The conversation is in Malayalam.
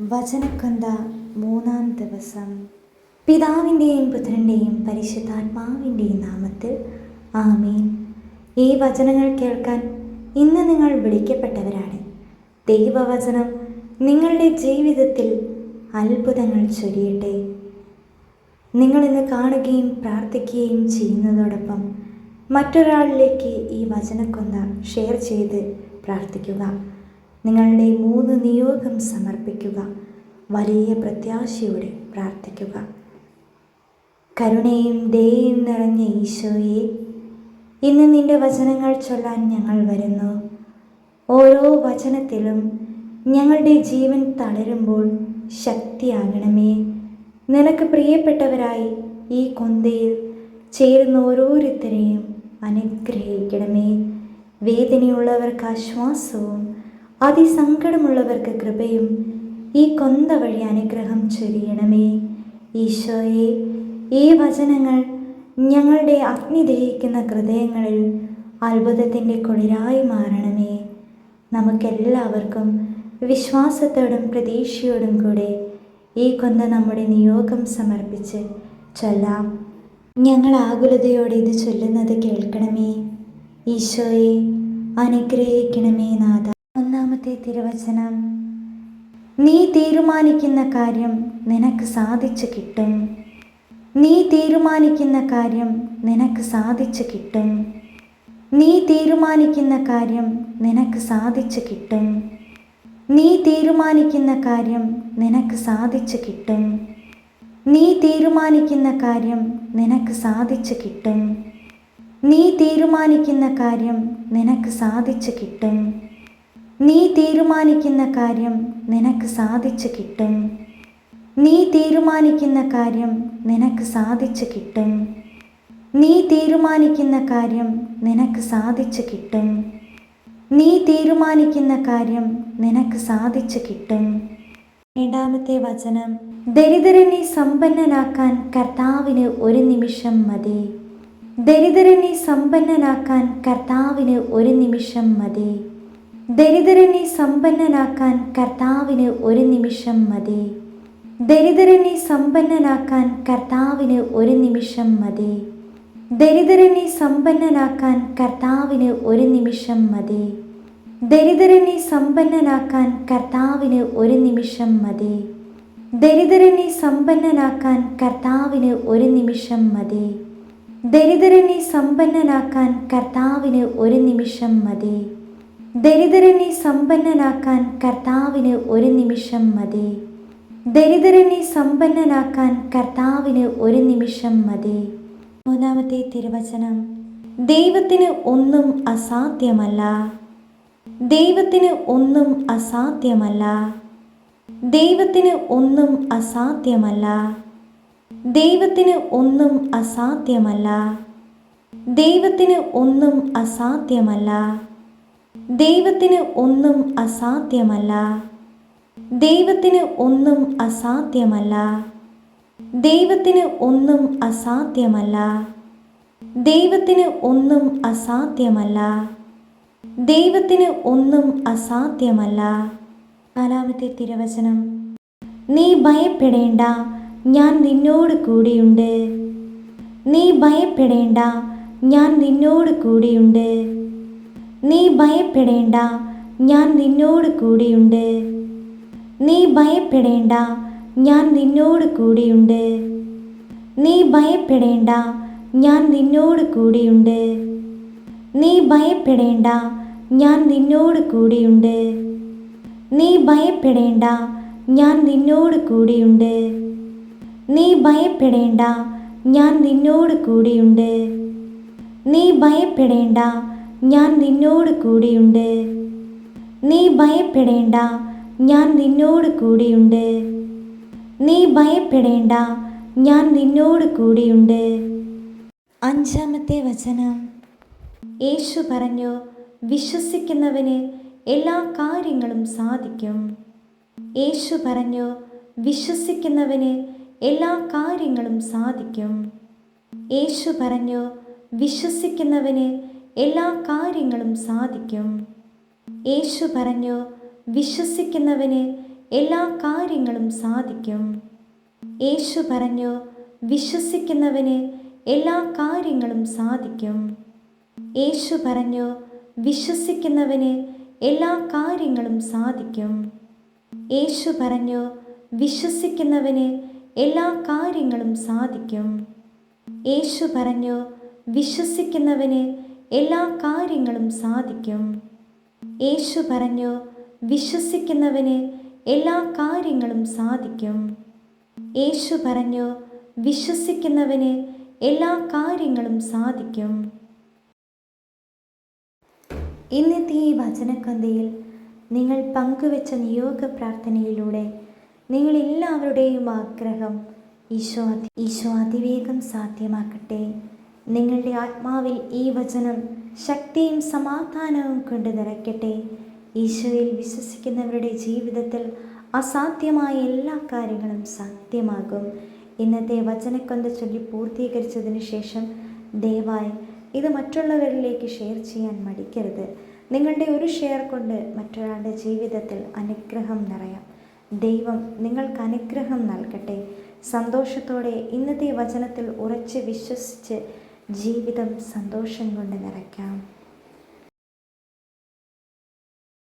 വചനക്കൊന്ത മൂന്നാം ദിവസം. പിതാവിന്റെയും പുത്രന്റെയും പരിശുദ്ധാത്മാവിന്റെയും നാമത്തിൽ ആമീൻ. ഈ വചനങ്ങൾ കേൾക്കാൻ ഇന്ന് നിങ്ങൾ വിളിക്കപ്പെട്ടവരാണ്. ദൈവവചനം നിങ്ങളുടെ ജീവിതത്തിൽ അത്ഭുതങ്ങൾ ചൊരിയട്ടെ. നിങ്ങൾ ഇന്ന് കാണുകയും പ്രാർത്ഥിക്കുകയും ചെയ്യുന്നതോടൊപ്പം മറ്റൊരാളിലേക്ക് ഈ വചനക്കൊന്ത ഷെയർ ചെയ്ത് പ്രാർത്ഥിക്കുക. നിങ്ങളുടെ മൂന്ന് നിയോഗം സമർപ്പിക്കുക. വലിയ പ്രത്യാശയോടെ പ്രാർത്ഥിക്കുക. കരുണയും ദയയും നിറഞ്ഞ ഈശോയെ ഇന്ന് നിന്റെ വചനങ്ങൾ ചൊല്ലാൻ ഞങ്ങൾ വരുന്നു. ഓരോ വചനത്തിലും ഞങ്ങളുടെ ജീവൻ തളരുമ്പോൾ ശക്തിയാകണമേ. നിനക്ക് പ്രിയപ്പെട്ടവരായി ഈ കൊന്തയിൽ ചേരുന്ന ഓരോരുത്തരെയും അനുഗ്രഹിക്കണമേ. വേദനയുള്ളവർക്ക് ആശ്വാസവും അതിസങ്കടമുള്ളവർക്ക് കൃപയും ഈ കൊന്ത വഴി അനുഗ്രഹം ചൊരിയണമേ. ഈശോയെ ഈ വചനങ്ങൾ ഞങ്ങളുടെ അഗ്നി ദഹിക്കുന്ന ഹൃദയങ്ങളിൽ അത്ഭുതത്തിന്റെ കുളിരായി മാറണമേ. നമുക്കെല്ലാവർക്കും വിശ്വാസത്തോടും പ്രതീക്ഷയോടും കൂടെ ഈ കൊന്ത നമ്മുടെ നിയോഗം സമർപ്പിച്ച് ചൊല്ലാം. ഞങ്ങൾ ആകുലതയോടെ ഇത് ചൊല്ലുന്നത് കേൾക്കണമേ. ഈശോയെ അനുഗ്രഹിക്കണമേ നാഥ. ഒന്നാമത്തെ തിരുവചനം. നീ തീരുമാനിക്കുന്ന കാര്യം നിനക്ക് സാധിച്ചു കിട്ടും. നീ തീരുമാനിക്കുന്ന കാര്യം നിനക്ക് സാധിച്ചു കിട്ടും. നീ തീരുമാനിക്കുന്ന കാര്യം നിനക്ക് സാധിച്ചു കിട്ടും. നീ തീരുമാനിക്കുന്ന കാര്യം നിനക്ക് സാധിച്ചു കിട്ടും. നീ തീരുമാനിക്കുന്ന കാര്യം നിനക്ക് സാധിച്ചു കിട്ടും. നീ തീരുമാനിക്കുന്ന കാര്യം നിനക്ക് സാധിച്ചു കിട്ടും. നീ തീരുമാനിക്കുന്ന കാര്യം നിനക്ക് സാധിച്ചു കിട്ടും. നീ തീരുമാനിക്കുന്ന കാര്യം നിനക്ക് സാധിച്ചു കിട്ടും. നീ തീരുമാനിക്കുന്ന കാര്യം നിനക്ക് സാധിച്ചു കിട്ടും. നീ തീരുമാനിക്കുന്ന കാര്യം നിനക്ക് സാധിച്ചു കിട്ടും. രണ്ടാമത്തെ വചനം. ദരിദ്രനെ സമ്പന്നനാക്കാൻ കർത്താവിന് ഒരു നിമിഷം മതി. ദരിദ്രനെ സമ്പന്നനാക്കാൻ കർത്താവിന് ഒരു നിമിഷം മതി. ദരിദ്രനെ സമ്പന്നനാക്കാൻ കർത്താവിന് ഒരു നിമിഷം മതി. ദരിദ്രനെ സമ്പന്നനാക്കാൻ കർത്താവിന് ഒരു നിമിഷം മതി. ദരിദ്രനെ സമ്പന്നനാക്കാൻ കർത്താവിന് ഒരു നിമിഷം മതി. ദരിദ്രനെ സമ്പന്നനാക്കാൻ കർത്താവിന് ഒരു നിമിഷം മതി. ദരിദ്രനെ സമ്പന്നനാക്കാൻ കർത്താവിന് ഒരു നിമിഷം മതി. ദരിദ്രനെ സമ്പന്നനാക്കാൻ കർത്താവിന് ഒരു നിമിഷം മതി. ദരിദ്രനെ സമ്പന്നനാക്കാൻ കർത്താവിന് ഒരു നിമിഷം മതി. ദരിദ്രനെ സമ്പന്നനാക്കാൻ കർത്താവിന് ഒരു നിമിഷം മതി. മൂന്നാമത്തെ തിരുവചനം. ദൈവത്തിന് ഒന്നും അസാധ്യമല്ല. ദൈവത്തിന് ഒന്നും അസാധ്യമല്ല. ദൈവത്തിന് ഒന്നും അസാധ്യമല്ല. ദൈവത്തിന് ഒന്നും അസാധ്യമല്ല. ദൈവത്തിന് ഒന്നും അസാധ്യമല്ല. ദൈവത്തിന് ഒന്നും അസാധ്യമല്ല. ദൈവത്തിന് ഒന്നും അസാധ്യമല്ല. ദൈവത്തിന് ഒന്നും അസാധ്യമല്ല. ദൈവത്തിന് ഒന്നും അസാധ്യമല്ല. ദൈവത്തിന് ഒന്നും അസാധ്യമല്ല. നാലാമത്തെ തിരുവചനം. നീ ഭയപ്പെടേണ്ട ഞാൻ നിന്നോട് കൂടിയുണ്ട്. നീ ഭയപ്പെടേണ്ട ഞാൻ നിന്നോട് കൂടിയുണ്ട്. നീ ഭയപ്പെടേണ്ട ഞാൻ നിന്നോട് കൂടെയുണ്ട്. നീ ഭയപ്പെടേണ്ട ഞാൻ നിന്നോട് കൂടെയുണ്ട്. നീ ഭയപ്പെടേണ്ട ഞാൻ നിന്നോട് കൂടെയുണ്ട്. നീ ഭയപ്പെടേണ്ട ഞാൻ നിന്നോട് കൂടെയുണ്ട്. നീ ഭയപ്പെടേണ്ട ഞാൻ നിന്നോട് കൂടെയുണ്ട്. നീ ഭയപ്പെടേണ്ട ഞാൻ നിന്നോട് കൂടെയുണ്ട്. നീ ഭയപ്പെടേണ്ട ഞാൻ നിന്നോട് കൂടെയുണ്ട്. നീ ഭയപ്പെടേണ്ട ഞാൻ നിന്നോട് കൂടെയുണ്ട്. നീ ഭയപ്പെടേണ്ട ഞാൻ നിന്നോട് കൂടെയുണ്ട്. അഞ്ചാമത്തെ വചനം. യേശു പറഞ്ഞു വിശ്വസിക്കുന്നവന് എല്ലാ കാര്യങ്ങളും സാധിക്കും. യേശു പറഞ്ഞു വിശ്വസിക്കുന്നവന് എല്ലാ കാര്യങ്ങളും സാധിക്കും. യേശു പറഞ്ഞു വിശ്വസിക്കുന്നവന് എല്ലാ കാര്യങ്ങളും സാധിക്കും. യേശു പറഞ്ഞു വിശ്വസിക്കുന്നവന് എല്ലാ കാര്യങ്ങളും സാധിക്കും. യേശു പറഞ്ഞു വിശ്വസിക്കുന്നവന് എല്ലാ കാര്യങ്ങളും സാധിക്കും. യേശു പറഞ്ഞു വിശ്വസിക്കുന്നവന് എല്ലാ കാര്യങ്ങളും സാധിക്കും. യേശു പറഞ്ഞു വിശ്വസിക്കുന്നവന് എല്ലാ കാര്യങ്ങളും സാധിക്കും. യേശു പറഞ്ഞു വിശ്വസിക്കുന്നവന് എല്ലാ കാര്യങ്ങളും സാധിക്കും. യേശു പറഞ്ഞു വിശ്വസിക്കുന്നവന് എല്ലാ കാര്യങ്ങളും സാധിക്കും. യേശു പറഞ്ഞു വിശ്വസിക്കുന്നവന് എല്ലാ കാര്യങ്ങളും സാധിക്കും. ഇന്നത്തെ ഈ വചനക്കന്തയിൽ നിങ്ങൾ പങ്കുവെച്ച നിയോഗ പ്രാർത്ഥനയിലൂടെ നിങ്ങളെല്ലാവരുടെയും ആഗ്രഹം ഈശോ ഈശോ അതിവേഗം സാധ്യമാക്കട്ടെ. നിങ്ങളുടെ ആത്മാവിൽ ഈ വചനം ശക്തിയും സമാധാനവും കൊണ്ട് നിറയ്ക്കട്ടെ. ഈശോയിൽ വിശ്വസിക്കുന്നവരുടെ ജീവിതത്തിൽ അസാധ്യമായ എല്ലാ കാര്യങ്ങളും സാധ്യമാകും. ഇന്നത്തെ വചനക്കൊന്ത ചൊല്ലി പൂർത്തീകരിച്ചതിന് ശേഷം ദയവായി ഇത് മറ്റുള്ളവരിലേക്ക് ഷെയർ ചെയ്യാൻ മടിക്കരുത്. നിങ്ങളുടെ ഒരു ഷെയർ കൊണ്ട് മറ്റൊരാളുടെ ജീവിതത്തിൽ അനുഗ്രഹം നിറയാം. ദൈവം നിങ്ങൾക്ക് അനുഗ്രഹം നൽകട്ടെ. സന്തോഷത്തോടെ ഇന്നത്തെ വചനത്തിൽ ഉറച്ച് വിശ്വസിച്ച് ജീവിതം സന്തോഷം കൊണ്ട് നിറയ്ക്കാം.